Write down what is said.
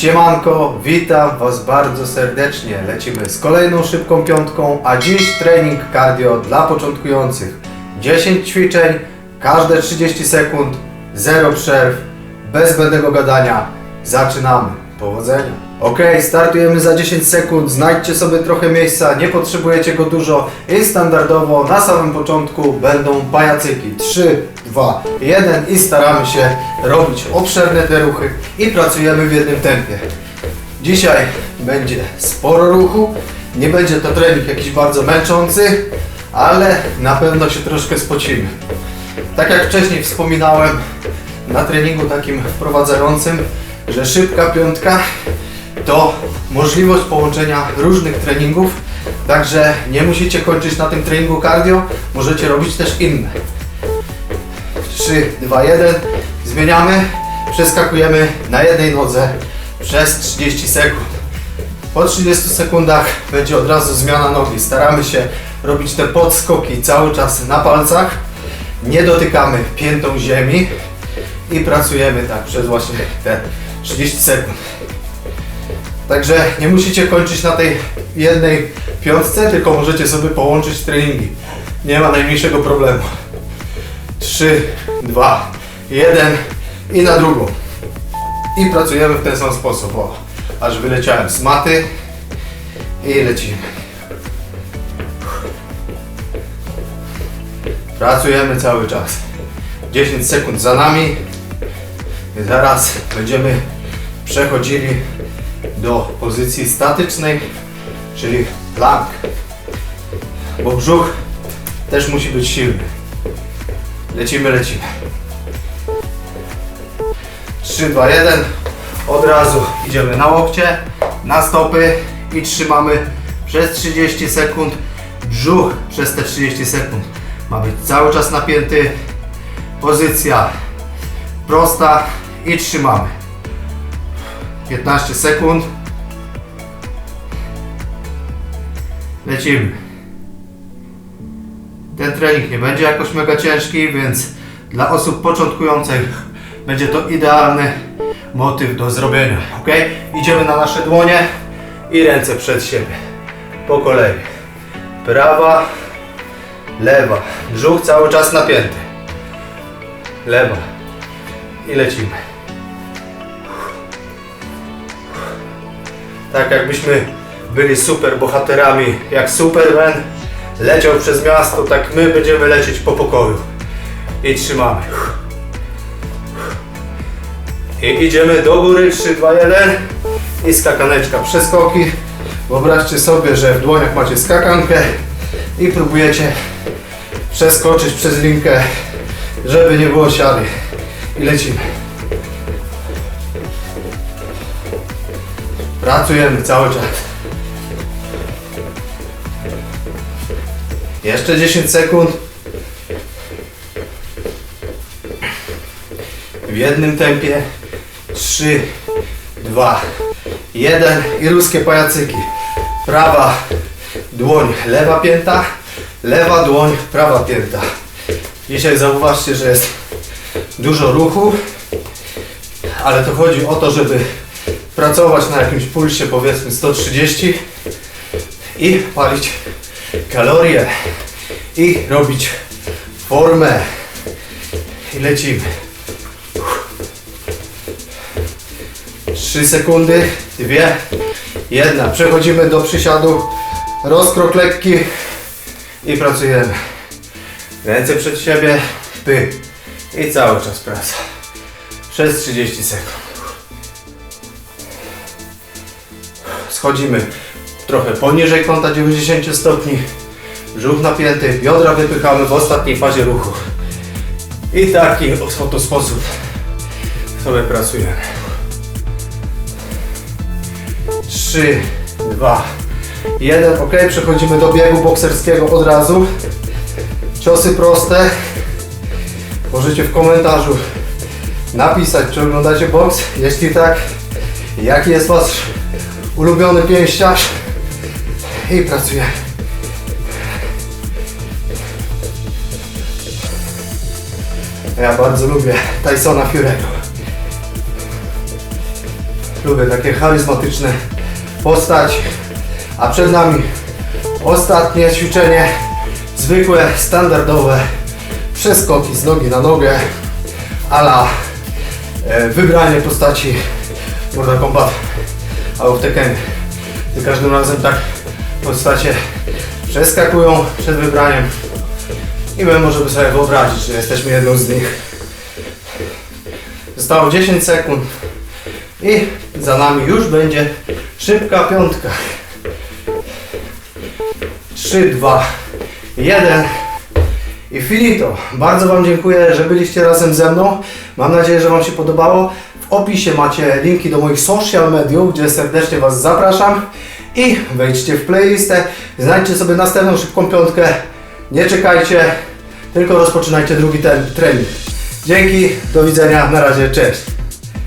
Siemanko, witam Was bardzo serdecznie. Lecimy z kolejną szybką piątką, a dziś trening cardio dla początkujących. 10 ćwiczeń, każde 30 sekund, 0 przerw, bez zbędnego gadania. Zaczynamy. Powodzenia. Ok, startujemy za 10 sekund. Znajdźcie sobie trochę miejsca, nie potrzebujecie go dużo. I standardowo na samym początku będą pajacyki. 3, 2, 1 i staramy się robić obszerne te ruchy i pracujemy w jednym tempie. Dzisiaj będzie sporo ruchu. Nie będzie to trening jakiś bardzo męczący, ale na pewno się troszkę spocimy. Tak jak wcześniej wspominałem na treningu takim wprowadzającym, że szybka piątka to możliwość połączenia różnych treningów, także nie musicie kończyć na tym treningu cardio, możecie robić też inne. 3, 2, 1, zmieniamy, przeskakujemy na jednej nodze przez 30 sekund. Po 30 sekundach będzie od razu zmiana nogi. Staramy się robić te podskoki cały czas na palcach. Nie dotykamy piętą ziemi i pracujemy tak przez właśnie te 30 sekund. Także nie musicie kończyć na tej jednej piątce, tylko możecie sobie połączyć treningi. Nie ma najmniejszego problemu. 3, 2, 1 i na drugą. I pracujemy w ten sam sposób. O, aż wyleciałem z maty i lecimy. Pracujemy cały czas. 10 sekund za nami. Zaraz będziemy przechodzili do pozycji statycznej, czyli plank. Bo brzuch też musi być silny. Lecimy, lecimy. 3, 2, 1. Od razu idziemy na łokcie, na stopy i trzymamy przez 30 sekund. Brzuch przez te 30 sekund ma być cały czas napięty. Pozycja prosta i trzymamy. 15 sekund. Lecimy. Ten trening nie będzie jakoś mega ciężki, więc dla osób początkujących będzie to idealny motyw do zrobienia. Ok? Idziemy na nasze dłonie i ręce przed siebie. Po kolei. Prawa, lewa. Brzuch cały czas napięty. Lewa. I lecimy. Tak jakbyśmy byli super bohaterami, jak Superman leciał przez miasto, tak my będziemy lecieć po pokoju. I trzymamy. I idziemy do góry, 3, 2, 1 i skakaneczka, przeskoki. Wyobraźcie sobie, że w dłoniach macie skakankę i próbujecie przeskoczyć przez linkę, żeby nie było siary. I lecimy. Pracujemy cały czas. Jeszcze 10 sekund. W jednym tempie. 3, 2, 1 i ruskie pajacyki. Prawa dłoń, lewa pięta, lewa dłoń, prawa pięta. Dzisiaj zauważcie, że jest dużo ruchu, ale to chodzi o to, żeby pracować na jakimś pulsie powiedzmy 130 i palić kalorie i robić formę. I lecimy. 3 sekundy 2 jedna. Przechodzimy do przysiadu. Rozkrok lekki i pracujemy. Ręce przed siebie ty i cały czas praca przez 30 sekund schodzimy trochę poniżej kąta 90 stopni, brzuch napięty, biodra wypychamy w ostatniej fazie ruchu. I taki oto sposób sobie pracujemy. 3, 2, 1, ok, przechodzimy do biegu bokserskiego od razu. Ciosy proste. Możecie w komentarzu napisać, czy oglądacie boks. Jeśli tak, jaki jest wasz ulubiony pięściarz i pracuję. Ja bardzo lubię Tysona Fury'ego. Lubię takie charyzmatyczne postać. A przed nami ostatnie ćwiczenie. Zwykłe, standardowe przeskoki z nogi na nogę. Ala e, wybranie postaci Mortal Kombat albo w Tekken. Za każdym razem tak postacie przeskakują przed wybraniem i my możemy sobie wyobrazić, że jesteśmy jedną z nich. Zostało 10 sekund i za nami już będzie szybka piątka. 3, 2, 1 i finito. Bardzo Wam dziękuję, że byliście razem ze mną. Mam nadzieję, że Wam się podobało. W opisie macie linki do moich social mediów, gdzie serdecznie Was zapraszam. I wejdźcie w playlistę, znajdźcie sobie następną szybką piątkę. Nie czekajcie, tylko rozpoczynajcie drugi ten trening. Dzięki, do widzenia, na razie, cześć.